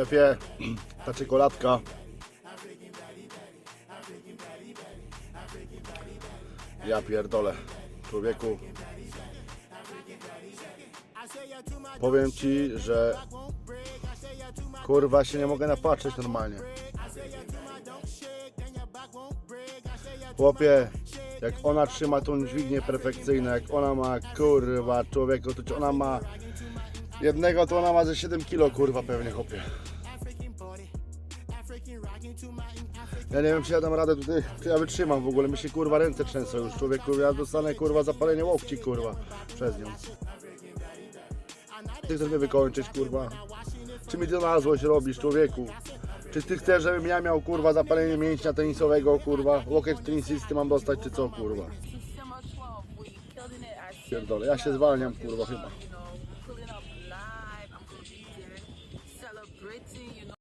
Szefie, ta czekoladka. Ja pierdolę, człowieku. Powiem ci, że kurwa się nie mogę napatrzeć normalnie. Chłopie, jak ona trzyma tą dźwignię perfekcyjną, jak ona ma kurwa człowieku, to ona ma jednego, to ona ma ze 7 kilo kurwa pewnie chłopie. Ja nie wiem czy ja dam radę tutaj, czy ja wytrzymam w ogóle, mi się kurwa ręce trzęsą już człowieku, ja dostanę kurwa zapalenie łokci kurwa przez nią. Ty chcesz mnie wykończyć kurwa? Czy mi to na złość robisz człowieku? Czy ty chcesz, żebym ja miał kurwa zapalenie mięśnia tenisowego kurwa? Łokieć tenisisty mam dostać czy co kurwa? Pierdolę, ja się zwalniam kurwa chyba.